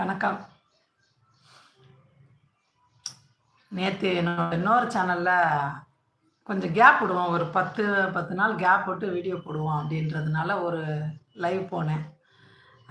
வணக்கம். நேற்று என்னோட இன்னொரு சேனலில் கொஞ்சம் கேப் விடுவோம். ஒரு பத்து பத்து நாள் கேப் விட்டு வீடியோ போடுவோம் அப்படின்றதுனால ஒரு லைவ் போனேன்.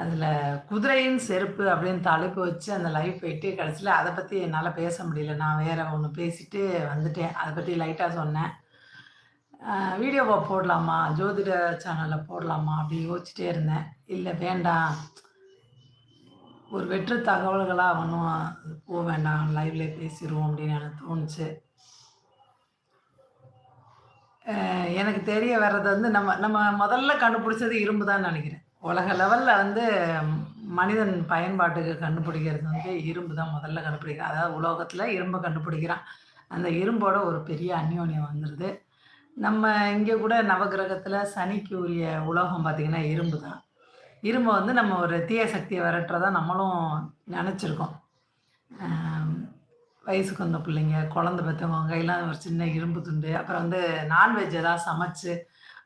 அதில் குதிரையின் செருப்பு அப்படின்னு தலைப்பு வச்சு அந்த லைவ் போயிட்டு கடைசியில் அதை பற்றி என்னால் பேச முடியல. நான் வேறு ஒன்று பேசிட்டு வந்துட்டேன். அதை பற்றி லைட்டாக சொன்னேன். வீடியோவை போடலாமா? ஜோதிட சேனலில் போடலாமா? அப்படி யோசிச்சுட்டே இருந்தேன். இல்லை வேண்டாம். ஒரு வெற்று தகவல்களாக ஒன்றும் போக வேண்டாம் லைவ்ல பேசிடுவோம் அப்படின்னு எனக்கு தோணுச்சு. எனக்கு தெரிய வர்றது வந்து நம்ம நம்ம முதல்ல கண்டுபிடிச்சது இரும்பு தான் நினைக்கிறேன். உலக லெவலில் வந்து மனிதன் பயன்பாட்டுக்கு கண்டுபிடிக்கிறது வந்து இரும்பு தான் முதல்ல கண்டுபிடிக்கிறான். அதாவது உலோகத்தில் இரும்பை கண்டுபிடிக்கிறான். அந்த இரும்போட ஒரு பெரிய அந்யோன்யம் வந்துடுது நம்ம இங்கே கூட நவகிரகத்தில் சனிக்கு உரிய உலோகம் பார்த்திங்கன்னா இரும்பு தான். இரும்பை வந்து நம்ம ஒரு தீய சக்தியை விரட்டுறதா நம்மளும் நினச்சிருக்கோம். வயசுக்கு வந்த பிள்ளைங்க குழந்த பெற்றவங்க கையெல்லாம் ஒரு சின்ன இரும்பு துண்டு அப்புறம் வந்து நான்வெஜ் ஏதாவது சமைச்சு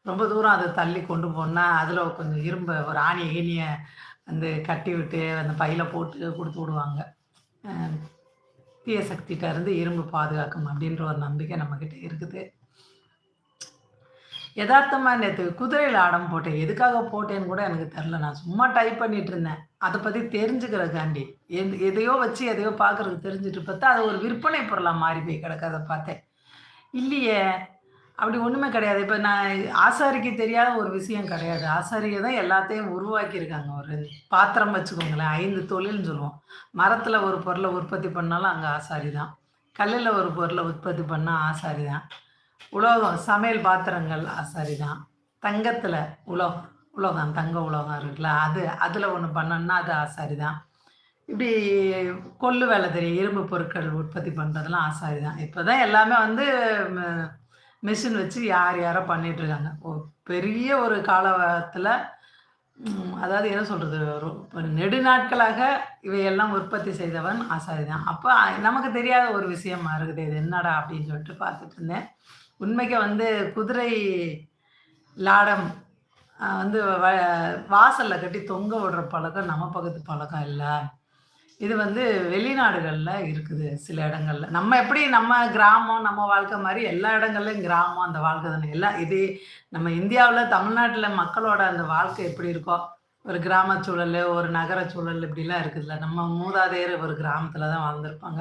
ரொம்ப தூரம் அதை தள்ளி கொண்டு போனால் அதில் கொஞ்சம் இரும்பை ஒரு ஆணி ஏனியை வந்து கட்டி விட்டு அந்த பையில் போட்டு கொடுத்து விடுவாங்க. தீய சக்திகிட்ட இருந்து இரும்பு பாதுகாக்கும் அப்படின்ற ஒரு நம்பிக்கை நம்மக்கிட்ட இருக்குது. யதார்த்தமாக நேற்று குதிரையில் ஆடம் போட்டேன். எதுக்காக போட்டேன்னு கூட எனக்கு தெரில நான் சும்மா டைப் பண்ணிட்டு இருந்தேன். அதை பற்றி தெரிஞ்சுக்கிறதுக்காண்டி. எந் எதையோ வச்சு எதையோ பார்க்குறதுக்கு தெரிஞ்சுட்டு பார்த்தா அது ஒரு விற்பனை பொருளாக மாறி போய் கிடக்காத பார்த்தேன். இல்லையே. அப்படி ஒன்றுமே கிடையாது. இப்போ நான் ஆசாரிக்கு தெரியாத ஒரு விஷயம் கிடையாது. ஆசாரியை தான் எல்லாத்தையும் உருவாக்கியிருக்காங்க. ஒரு பாத்திரம் வச்சுக்கோங்களேன். ஐந்து தொழில்னு சொல்லுவோம். மரத்தில் ஒரு பொருளை உற்பத்தி பண்ணாலும் அங்கே ஆசாரி தான். கல்லில் ஒரு பொருளை உற்பத்தி பண்ணால் ஆசாரி தான். உலோகம் சமையல் பாத்திரங்கள் ஆசாரி தான் தங்கத்தில் உலோகம் உலோகம் தங்க உலோகம் இருக்குல்ல அது அதில் ஒன்று பண்ணோன்னா அது ஆசாரி தான் இப்படி கொள்ளு வேலை தெரியும் இரும்பு பொருட்கள் உற்பத்தி பண்ணுறதுலாம் ஆசாரி தான் இப்போ தான் எல்லாமே வந்து மிஷின் வச்சு யார் யாரோ பண்ணிகிட்ருக்காங்க இருக்காங்க பெரிய ஒரு காலத்தில் அதாவது என்ன சொல்கிறது ஒரு நெடுநாட்களாக இவையெல்லாம் உற்பத்தி செய்தவன் ஆசாரி தான் அப்போ நமக்கு தெரியாத ஒரு விஷயமா இருக்குது இது என்னடா அப்படின்னு சொல்லிட்டு பார்த்துட்டு இருந்தேன். உண்மைக்கு வந்து குதிரை லாடம் வந்து வ வாசலில் கட்டி தொங்க விடுற பழக்கம் நம்ம பக்கத்து பழக்கம் இல்லை. இது வந்து வெளிநாடுகளில் இருக்குது சில இடங்களில். நம்ம எப்படி நம்ம கிராமம் நம்ம வாழ்க்கை மாதிரி எல்லா இடங்கள்லையும் கிராமம் அந்த வாழ்க்கை தானே. எல்லாம் இது நம்ம இந்தியாவில் தமிழ்நாட்டில் மக்களோட அந்த வாழ்க்கை எப்படி இருக்கோ ஒரு கிராம சூழல் ஒரு நகர சூழல் இப்படிலாம் இருக்குதுல்ல. நம்ம மூதாதையர் ஒரு கிராமத்தில் தான் வாழ்ந்திருப்பாங்க.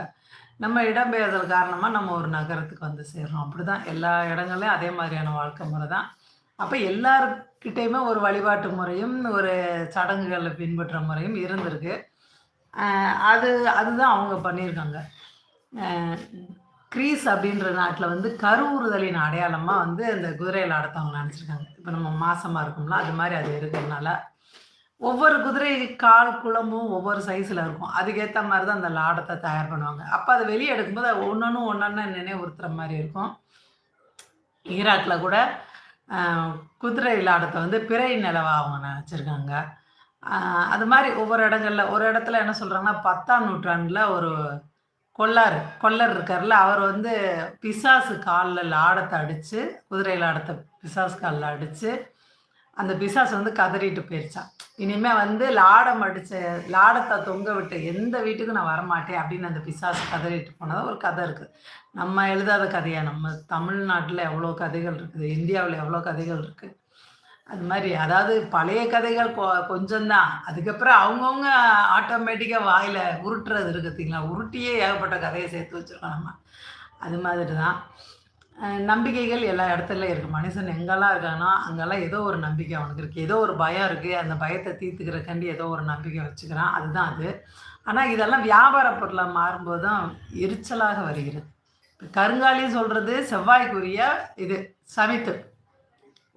நம்ம இடம்பெயர்தல் காரணமாக நம்ம ஒரு நகரத்துக்கு வந்து சேர்றோம். அப்படி தான் எல்லா இடங்கள்லையும் அதே மாதிரியான வாழ்க்கை முறை தான் அப்போ எல்லாருக்கிட்டேயுமே ஒரு வழிபாட்டு முறையும் ஒரு சடங்குகளை பின்பற்ற முறையும் இருந்திருக்கு. அது அதுதான் அவங்க பண்ணியிருக்காங்க. கிரீஸ் அப்படின்ற நாட்டில் வந்து கருவுறுதலின் அடையாளமாக வந்து அந்த குதிரையில் அடுத்தவங்க நினச்சிருக்காங்க. இப்போ நம்ம மாசமாக இருக்கோம்ல அது மாதிரி அது இருக்கிறதுனால ஒவ்வொரு குதிரை கால் குளமும் ஒவ்வொரு சைஸில் இருக்கும். அதுக்கேற்ற மாதிரி தான் அந்த லாடத்தை தயார் பண்ணுவாங்க. அப்போ அதை வெளியே எடுக்கும்போது அது ஒன்று ஒன்று நினைவுறுத்துற மாதிரி இருக்கும். ஈராக்கில் கூட குதிரை லாடத்தை வந்து பிறை நிலவாக அவங்க நினச்சிருக்காங்க அது மாதிரி ஒவ்வொரு இடங்கள்ல ஒரு இடத்துல என்ன சொல்கிறாங்கன்னா பத்தாம் நூற்றாண்டில் ஒரு கொள்ளார் கொள்ளர் இருக்கார்ல அவர் வந்து பிசாசு காலில் லாடத்தை அடித்து குதிரை லாடத்தை பிசாசு காலில் அடித்து அந்த பிசாஸ் வந்து கதறிட்டு போயிருச்சான் இனிமேல் வந்து லாடம் அடித்த லாடத்தை தொங்க விட்டு எந்த வீட்டுக்கும் நான் வரமாட்டேன் அப்படின்னு அந்த பிசாஸ் கதறிட்டு போனதா ஒரு கதை இருக்குது நம்ம எழுதாத கதையா? நம்ம தமிழ்நாட்டில் எவ்வளோ கதைகள் இருக்குது? இந்தியாவில் எவ்வளோ கதைகள் இருக்குது அது மாதிரி அதாவது பழைய கதைகள் கொ கொஞ்சம்தான். அதுக்கப்புறம் அவங்கவுங்க ஆட்டோமேட்டிக்காக வாயில் உருட்டுறது இருக்குதுங்களா பார்த்தீங்களா? உருட்டியே ஏகப்பட்ட கதையை சேர்த்து வச்சுருக்கோம் நம்ம. அது மாதிரி தான் நம்பிக்கைகள் எல்லா இடத்துலையும் இருக்குது மனுஷன் எங்கெல்லாம் இருக்கானோ அங்கெல்லாம் ஏதோ ஒரு நம்பிக்கை அவனுக்கு இருக்குது ஏதோ ஒரு பயம் இருக்குது அந்த பயத்தை தீர்த்துக்கிறக்காண்டி ஏதோ ஒரு நம்பிக்கை வச்சுக்கிறான். அதுதான் அது. ஆனால் இதெல்லாம் வியாபார பொருளாக மாறும்போது தான் எரிச்சலாக வருகிறது. இப்ப கருங்காலி சொல்கிறது செவ்வாய்க்குரிய இது சமித்து.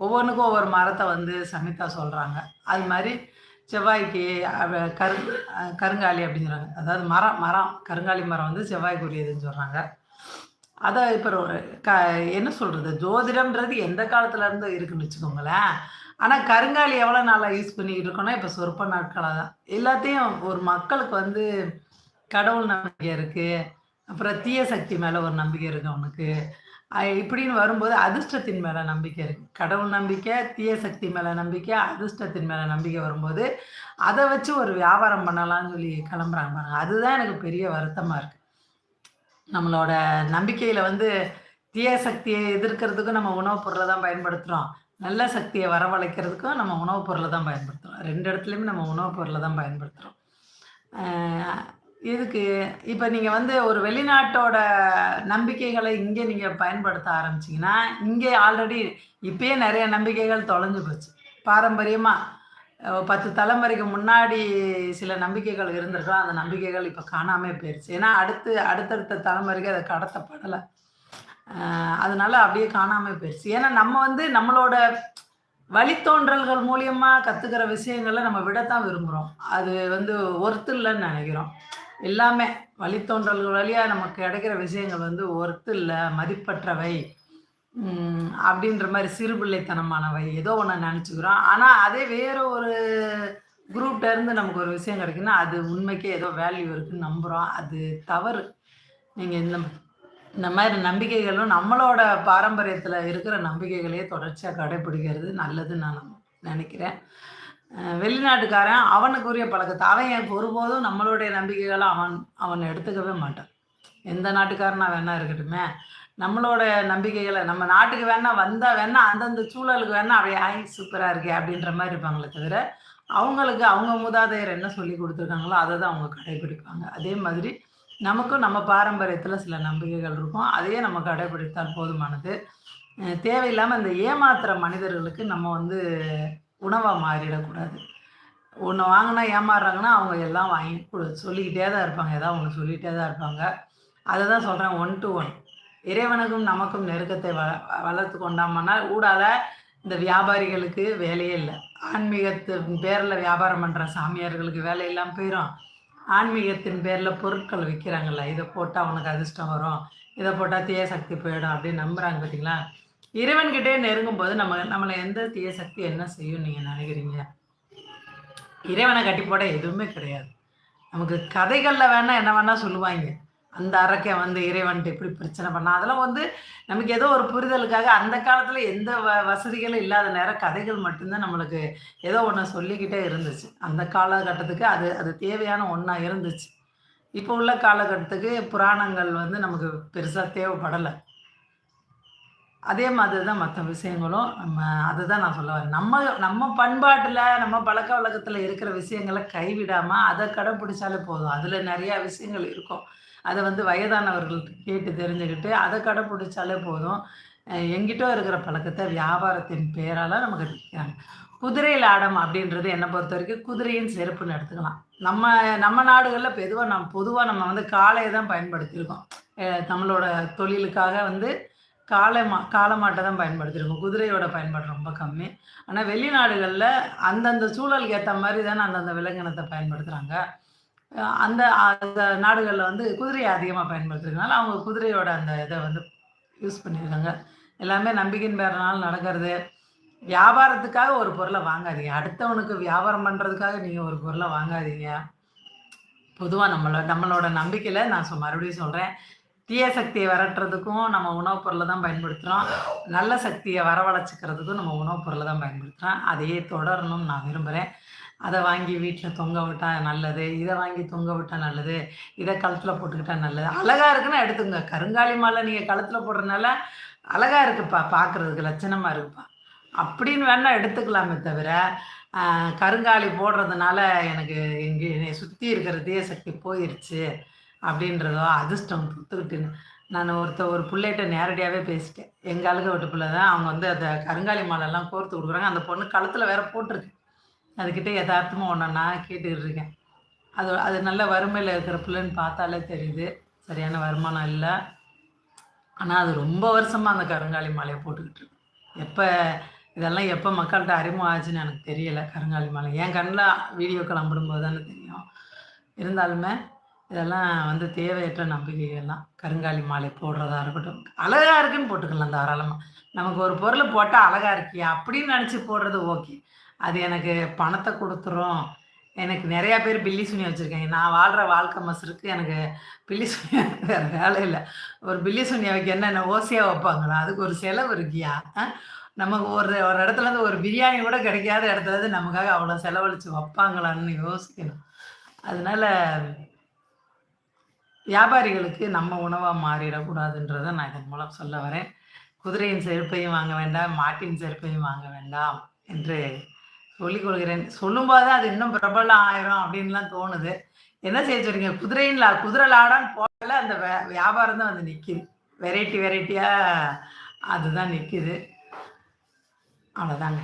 ஒவ்வொன்றுக்கும் ஒவ்வொரு மரத்தை வந்து சமித்தா சொல்கிறாங்க அது மாதிரி செவ்வாய்க்கு கரு அஹ் கருங்காலி அப்படிங்கிறாங்க அதாவது மரம் மரம் கருங்காலி மரம் வந்து செவ்வாய்க்குரியதுன்னு சொல்கிறாங்க அதை இப்போ ஒரு க என்ன சொல்கிறது ஜோதிடம்ன்றது எந்த காலத்துலேருந்து இருக்குன்னு வச்சுக்கோங்களேன். ஆனால் கருங்காலி எவ்வளோ நாளாக யூஸ் பண்ணிக்கிட்டு இருக்கோம்னா இப்போ சொற்ப நாட்களாக தான். எல்லாத்தையும் ஒரு மக்களுக்கு வந்து கடவுள் நம்பிக்கை இருக்குது அப்புறம் தீய சக்தி மேலே ஒரு நம்பிக்கை இருக்குது அவனுக்கு. இப்படின்னு வரும்போது அதிர்ஷ்டத்தின் மேலே நம்பிக்கை இருக்குது கடவுள் நம்பிக்கை, தீய சக்தி மேலே நம்பிக்கை, அதிர்ஷ்டத்தின் மேலே நம்பிக்கை வரும்போது, அதை வச்சு ஒரு வியாபாரம் பண்ணலான்னு சொல்லி கிளம்புறாங்க பாருங்க. அதுதான் எனக்கு பெரிய வருத்தமாக இருக்குது நம்மளோட நம்பிக்கையில வந்து தீய சக்தியை எதிர்க்கிறதுக்கும் நம்ம உணவுப் பொருளை தான் பயன்படுத்துகிறோம் நல்ல சக்தியை வரவழைக்கிறதுக்கும் நம்ம உணவுப் பொருளை தான் பயன்படுத்துகிறோம் ரெண்டு இடத்துலையுமே நம்ம உணவுப் பொருளை தான் பயன்படுத்துகிறோம் இதுக்கு இப்போ நீங்கள் வந்து ஒரு வெளிநாட்டோட நம்பிக்கைகளை இங்கே நீங்கள் பயன்படுத்த ஆரம்பிச்சீங்கன்னா, இங்கே ஆல்ரெடி இப்பயே நிறைய நம்பிக்கைகள் தொலைஞ்சு போச்சு. பாரம்பரியமாக பத்து தலைமுறைக்கு முன்னாடி சில நம்பிக்கைகள் இருந்திருக்கலாம். அந்த நம்பிக்கைகள் இப்போ காணாமல் போயிடுச்சு ஏன்னா, அடுத்து அடுத்தடுத்த தலைமுறைக்கு அதை கடத்தப்படலை. அதனால அப்படியே காணாமல் போயிடுச்சு ஏன்னா, நம்ம வந்து நம்மளோட வழித்தோன்றல்கள் மூலியமாக கற்றுக்கிற விஷயங்களை நம்ம விடத்தான் விரும்புகிறோம் அது வந்து ஒர்த்து இல்லைன்னு நினைக்கிறோம். எல்லாமே வழித்தோன்றல்கள் வழியாக நமக்கு கிடைக்கிற விஷயங்கள் வந்து ஒர்த்து இல்லை மதிப்பற்றவை. அப்படின்ற மாதிரி சிறுபிள்ளைத்தனமானவை. ஏதோ ஒன்று நினச்சிக்கிறோம் ஆனால் அதே வேற ஒரு குரூப்ல இருந்து நமக்கு ஒரு விஷயம் கிடைக்குன்னா, அது உண்மைக்கே ஏதோ வேல்யூ இருக்குன்னு நம்புகிறோம் அது தவறு. நீங்கள் இந்த இந்த மாதிரி நம்பிக்கைகளும் நம்மளோட பாரம்பரியத்தில் இருக்கிற நம்பிக்கைகளையே தொடர்ச்சியாக கடைபிடிக்கிறது நல்லதுன்னு நான் நினைக்கிறேன் வெளிநாட்டுக்காரன் அவனுக்குரிய பழக்கத்தை அவன் ஏன் ஒருபோதும் நம்மளுடைய நம்பிக்கைகளை அவன் அவன் எடுத்துக்கவே மாட்டான். எந்த நாட்டுக்காரனா வேணா இருக்கட்டுமே. நம்மளோட நம்பிக்கைகளை நம்ம நாட்டுக்கு வேணா வந்தா வேணா அந்தந்த சூழலுக்கு வேணா அப்படியே "ஹாய் சூப்பரா இருக்கே" அப்படின்ற மாதிரி இருப்பாங்களே தவிர, அவங்களுக்கு அவங்க மூதாதையர் என்ன சொல்லிக் கொடுத்துருக்காங்களோ அதை தான் அவங்க கடைபிடிப்பாங்க. அதே மாதிரி நமக்கும் நம்ம பாரம்பரியத்தில் சில நம்பிக்கைகள் இருக்கும். அதையே நம்ம கடைபிடித்தால் போதுமானது. தேவையில்லாமல் இந்த ஏமாத்துற மனிதர்களுக்கு நம்ம வந்து உணவாக மாறிடக்கூடாது. ஒன்று வாங்கினா ஏமாறுறாங்கன்னா, அவங்க எல்லாம் வாங்கி கொடு சொல்லிக்கிட்டே தான் இருப்பாங்க. ஏதாவது அவங்க சொல்லிகிட்டே தான் இருப்பாங்க. அதை தான் சொல்கிறேன் ஒன் டு ஒன். இறைவனுக்கும் நமக்கும் நெருக்கத்தை வ வளர்த்து கொண்டோம்னா, ஊடால இந்த வியாபாரிகளுக்கு வேலையே இல்லை ஆன்மீகத்தின் பேர்ல வியாபாரம் பண்ற சாமியார்களுக்கு வேலையெல்லாம் போயிடும் ஆன்மீகத்தின் பேர்ல பொருட்கள் விற்கிறாங்கல்ல இதை போட்டா அவனுக்கு அதிர்ஷ்டம் வரும். இதை போட்டா தீய சக்தி போயிடும் அப்படின்னு நம்புறாங்க பார்த்தீங்களா? இறைவன்கிட்டயே நெருங்கும்போது நம்ம நம்மளை எந்த தீய சக்தி என்ன செய்யும் நீங்க நினைக்கிறீங்க இறைவனை கட்டி போட எதுவுமே கிடையாது. நமக்கு கதைகளில் வேணா என்ன வேணா சொல்லுவாங்க அந்த அரக்கன் வந்து இறைவன்ட்ட இப்படி பிரச்சனை பண்ணான். அதெல்லாம் வந்து நமக்கு ஏதோ ஒரு புரிதலுக்காக அந்த காலத்துல எந்த வ வசதிகளும் இல்லாத நேரம் கதைகள் மட்டும்தான் நம்மளுக்கு ஏதோ ஒன்று சொல்லிக்கிட்டே இருந்துச்சு. அந்த காலகட்டத்துக்கு அது அது தேவையான ஒன்றா இருந்துச்சு. இப்போ உள்ள காலகட்டத்துக்கு புராணங்கள் வந்து நமக்கு பெருசாக தேவைப்படலை அதே மாதிரி தான் மற்ற விஷயங்களும். நம்ம அதுதான் நான் சொல்ல வரேன். நம்ம நம்ம பண்பாட்டில் நம்ம பழக்க வழக்கத்தில் இருக்கிற விஷயங்களை கைவிடாமல் அதை கடைப்பிடிச்சாலே போதும். அதில் நிறையா விஷயங்கள் இருக்கும். அதை வந்து வயதானவர்கள் கேட்டு தெரிஞ்சுக்கிட்டு, அதை கடைபிடிச்சாலே போதும். எங்கிட்டோ இருக்கிற பழக்கத்தை வியாபாரத்தின் பேரால நமக்கு விற்கிறாங்க குதிரை லாடம் அப்படின்றது பொறுத்த வரைக்கும் குதிரையின் செருப்புன்னு எடுத்துக்கலாம். நம்ம நம்ம நாடுகளில் பெதுவாக நம் பொதுவாக நம்ம வந்து காளையை தான் பயன்படுத்தியிருக்கோம். நம்மளோட தொழிலுக்காக வந்து காளை மா காளை மாட்டை தான் பயன்படுத்தியிருக்கோம். குதிரையோட பயன்பாடு ரொம்ப கம்மி. ஆனால் வெளிநாடுகளில் அந்தந்த சூழலுக்கு ஏற்ற மாதிரி தானே அந்தந்த விலங்கினத்தை பயன்படுத்துகிறாங்க அந்த அந்த நாடுகளில் வந்து குதிரையை அதிகமாக பயன்படுத்துறதுனால, அவங்க குதிரையோட அந்த இதை வந்து யூஸ் பண்ணியிருக்காங்க. எல்லாமே நம்பிக்கையின் பேரனால் நடக்கிறது. வியாபாரத்துக்காக ஒரு பொருளை வாங்காதீங்க. அடுத்தவனுக்கு வியாபாரம் பண்ணுறதுக்காக நீங்கள் ஒரு பொருளை வாங்காதீங்க. பொதுவாக நம்மளோட நம்மளோட நம்பிக்கையில் நான் சொ மறுபடியும் சொல்கிறேன் தீய சக்தியை விரட்டுறதுக்கும் நம்ம உணவுப் பொருளை தான் பயன்படுத்துகிறோம் நல்ல சக்தியை வரவழைச்சிக்கிறதுக்கும் நம்ம உணவுப் பொருளை தான் பயன்படுத்துகிறோம் அதையே தொடரணும்னு நான் விரும்புகிறேன் அதை வாங்கி வீட்டில் தொங்க விட்டால் நல்லது. இதை வாங்கி தொங்க விட்டால் நல்லது. இதை கழுத்தில் போட்டுக்கிட்டா நல்லது. அழகாக இருக்குன்னா எடுத்துங்க. கருங்காலி மாலை நீங்கள் கழுத்தில் போடுறதுனால அழகாக இருக்குப்பா பார்க்கறதுக்கு லட்சணமாக இருக்குப்பா. அப்படின்னு வேணால் எடுத்துக்கலாமே தவிர, கருங்காலி போடுறதுனால எனக்கு எங்க என்னை சுற்றி இருக்கிற தீய சக்தி போயிருச்சு அப்படின்றதோ, அதிர்ஷ்டம் புத்துக்கிட்டுன்னு நான் ஒருத்த ஒரு பிள்ளைகிட்ட நேரடியாகவே பேசிட்டேன். எங்கள் அழுகை வீட்டு பிள்ளை தான். அவங்க வந்து அந்த கருங்காலி மாலைலாம் கோர்த்து கொடுக்குறாங்க அந்த பொண்ணு கழுத்தில் வேற போட்டிருக்கு அதுக்கிட்ட எதார்த்தமா ஒண்ணொன்னா கேட்டுக்கிட்டு இருக்கேன். அது அது நல்ல வறுமையில் இருக்கிற பிள்ளைன்னு பார்த்தாலே தெரியுது. சரியான வருமானம் இல்லை ஆனால் அது ரொம்ப வருஷமாக அந்த கருங்காலி மாலையை போட்டுக்கிட்டு இருக்கு. எப்போ இதெல்லாம் எப்போ மக்கள்கிட்ட அறிமுகம் ஆச்சுன்னு எனக்கு தெரியலை கருங்காலி மாலை. என் கண்ணில் வீடியோ கிளம்பிடும்போது தானே தெரியும். இருந்தாலுமே, இதெல்லாம் வந்து தேவையற்ற நம்பிக்கைகள்லாம் கருங்காலி மாலை போடுறதா இருக்கட்டும். அழகாக இருக்குன்னு போட்டுக்கலாம் தாராளமாக நமக்கு ஒரு பொருளை போட்டால் அழகாக இருக்கியா அப்படின்னு நினச்சி போடுறது ஓகே. அது எனக்கு பணத்தை கொடுத்துரும் எனக்கு நிறையா பேர் பில்லி சுனி வச்சுருக்காங்க. நான் வாழ்கிற வாழ்க்கை மசருக்கு எனக்கு பில்லி சுனியா வேறு வேலை இல்லை ஒரு பில்லி சுனியா வைக்க என்ன என்ன ஓசையா வைப்பாங்களா? அதுக்கு ஒரு செலவு இருக்கியா நமக்கு ஒரு ஒரு இடத்துலேருந்து ஒரு பிரியாணி கூட கிடைக்காத இடத்துலேருந்து நமக்காக அவ்வளோ செலவழித்து வைப்பாங்களான்னு யோசிக்கணும். அதனால வியாபாரிகளுக்கு நம்ம உணவாக மாறிடக்கூடாதுன்றதை நான் இதன் மூலம் சொல்ல வரேன். குதிரையின் செருப்பையும் வாங்க வேண்டாம், மாட்டின் செருப்பையும் வாங்க வேண்டாம் என்று சொல்லிக் கொள்கிறேன். சொல்லும்போது தான் அது இன்னும் பிரபலம் ஆயிரும் அப்படின்லாம் தோணுது. என்ன செய்ய சொல்றீங்க? குதிரையின் லா குதிரை லாடான்னு போடல அந்த வியாபாரம் தான் வந்து நிற்கிது வெரைட்டி வெரைட்டியா அதுதான் நிற்கிது அவ்வளோதாங்க.